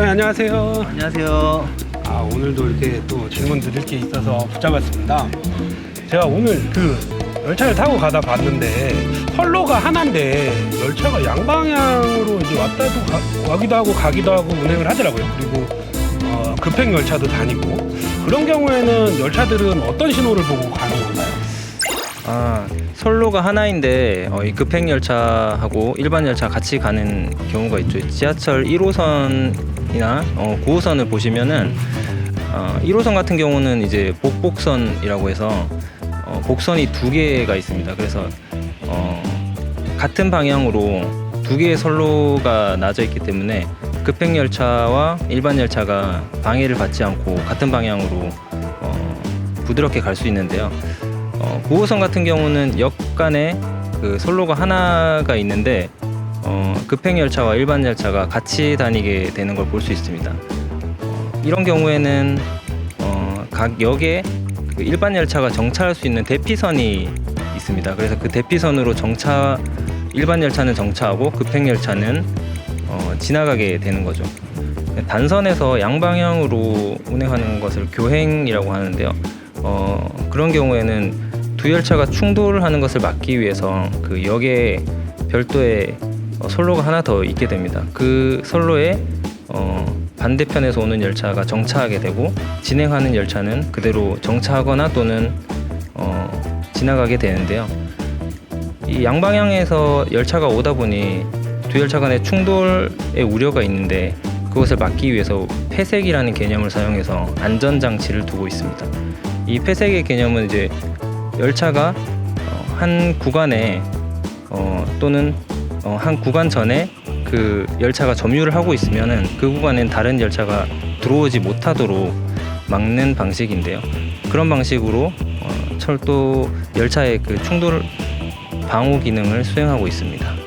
박사님 안녕하세요. 안녕하세요. 아 오늘도 이렇게 또 질문 드릴 게 있어서 붙잡았습니다. 제가 오늘 그 열차를 타고 가다 봤는데 선로가 하나인데 열차가 양방향으로 이제 왔다도 가, 와기도 하고 가기도 하고 운행을 하더라고요. 그리고 어, 급행 열차도 다니고 그런 경우에는 열차들은 어떤 신호를 보고 가는 건가요? 아, 선로가 하나인데 어, 이 급행 열차하고 일반 열차 같이 가는 경우가 있죠. 지하철 1호선이나 어, 9호선을 보시면은 어, 1호선 같은 경우는 이제 복복선이라고 해서 어, 복선이 두 개가 있습니다. 그래서 어, 같은 방향으로 두 개의 선로가 나져 있기 때문에 급행 열차와 일반 열차가 방해를 받지 않고 같은 방향으로 어, 부드럽게 갈 수 있는데요. 어, 9호선 같은 경우는 역 간에 그 선로가 하나가 있는데 어, 급행 열차와 일반 열차가 같이 다니게 되는 걸 볼 수 있습니다. 어, 이런 경우에는 어, 각 역에 그 일반 열차가 정차할 수 있는 대피선이 있습니다. 그래서 그 대피선으로 정차 일반 열차는 정차하고 급행 열차는 어, 지나가게 되는 거죠. 단선에서 양방향으로 운행하는 것을 교행이라고 하는데요. 어, 그런 경우에는 두 열차가 충돌하는 것을 막기 위해서 그 역에 별도의 어, 선로가 하나 더 있게 됩니다. 그 선로에 어, 반대편에서 오는 열차가 정차하게 되고 진행하는 열차는 그대로 정차하거나 또는 어, 지나가게 되는데요. 이 양방향에서 열차가 오다 보니 두 열차 간의 충돌의 우려가 있는데 그것을 막기 위해서 폐색이라는 개념을 사용해서 안전 장치를 두고 있습니다. 이 폐색의 개념은 이제 열차가 어, 한 구간에 어, 또는 어, 한 구간 전에 그 열차가 점유를 하고 있으면은 그 구간엔 다른 열차가 들어오지 못하도록 막는 방식인데요. 그런 방식으로 어, 철도 열차의 그 충돌 방호 기능을 수행하고 있습니다.